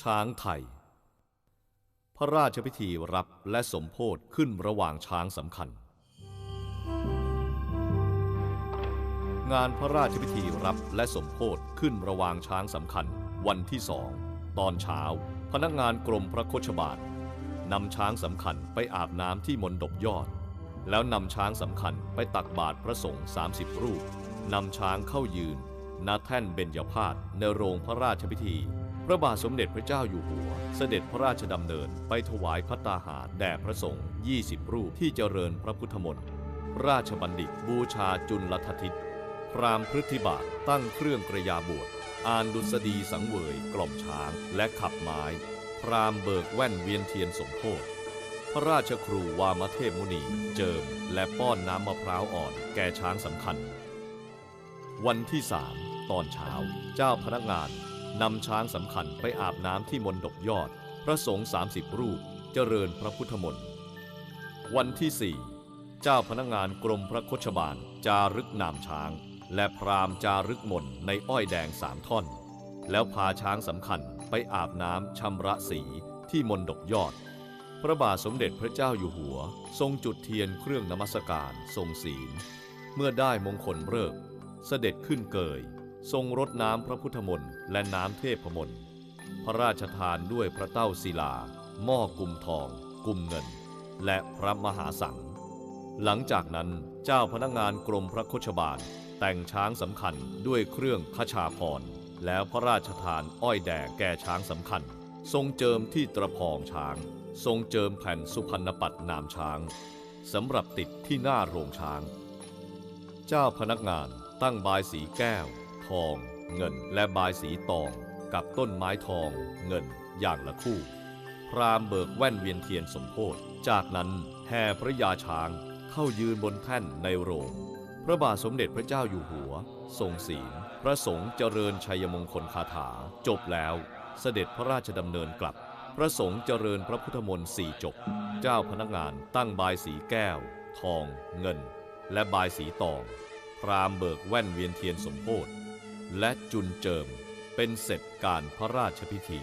ช้างไทย พระราชพิธีรับและสมโพธขึ้นระหว่างช้างสำคัญ งานพระราชพิธีรับและสมโพธขึ้นระหว่างช้างสำคัญ วันที่สองตอนเช้า พนักงานกรมพระโคชบาลนำช้างสำคัญไปอาบน้ำที่มนดบยอด แล้วนำช้างสำคัญไปตักบาตรพระสงฆ์30 รูปนำช้างเข้ายืนณแท่นเบญจพาศในโรงพระราชพิธี พระบาทสมเด็จพระเจ้าอยู่หัว เสด็จพระราชดำเนินไปถวายพัตตาหารแด่พระสงฆ์20 รูปที่เจริญพระพุทธมนต์ ราชบัณฑิตบูชาจุลททิศพรามพฤทธิบาทตั้งเครื่องกระยาบวช อ่านดุษฎีสังเวยกล่อมช้างและขับไม้ พรามเบิกแว่นเวียนเทียนสมโพธพระราชครูวามเทพมุนี เจิม และป้อนน้ำมะพร้าวอ่อนแก่ช้างสำคัญ วันที่สามตอนเช้า เจ้าพนักงาน นำช้างสำคัญไปอาบน้ำที่มนดบยอด พระสงฆ์30 รูปเจริญพระพุทธมนต์ วันที่สี่เจ้าพนักงานกรมพระโคชบาลจารึกนามช้าง และพรามจารึกมนในอ้อยแดงสามท่อน แล้วพาช้างสำคัญไปอาบน้ำชำระสีที่มนดบยอด พระบาทสมเด็จพระเจ้าอยู่หัว ทรงจุดเทียนเครื่องนมัสการทรงศีล เมื่อได้มงคลเริกเสด็จขึ้นเกย ทรงรดน้ำพระพุทธมนต์และน้ำเทพมนต์พระราชทานด้วยพระเต้าศิลา หม้อกุมทอง กุมเงิน และพระมหาสัง หลังจากนั้นเจ้าพนักงานกรมพระโคชบาล แต่งช้างสำคัญด้วยเครื่องขชาพร แล้วพระราชทานอ้อยแดงแก่ช้างสำคัญ ทรงเจิมที่ตระพองช้าง ทรงเจิมแผ่นสุพรรณปัตนามช้างสำหรับติดที่หน้าโรงช้าง เจ้าพนักงานตั้งบายสีแก้ว อง เงินและบายสีตอง กับต้นไม้ทอง เงินอย่างละคู่ พราหม์เบิกแว่นเวียนเทียนสมโพธจากนั้นแห่พระยาช้างเข้ายืนบนแท่นในโรง พระบาทสมเด็จพระเจ้าอยู่หัว ทรงศีล พระสงฆ์เจริญชัยมงคลคาถา จบแล้วเสด็จพระราชดำเนินกลับ พระสงฆ์เจริญพระพุทธมนต์สี่จบ เจ้าพนักงานตั้งบายสีแก้ว ทอง เงิน และบายสีตอง พราหม์เบิกแว่นเวียนเทียนสมโพธิ และจุนเจิมเป็นเสร็จการพระราชพิธี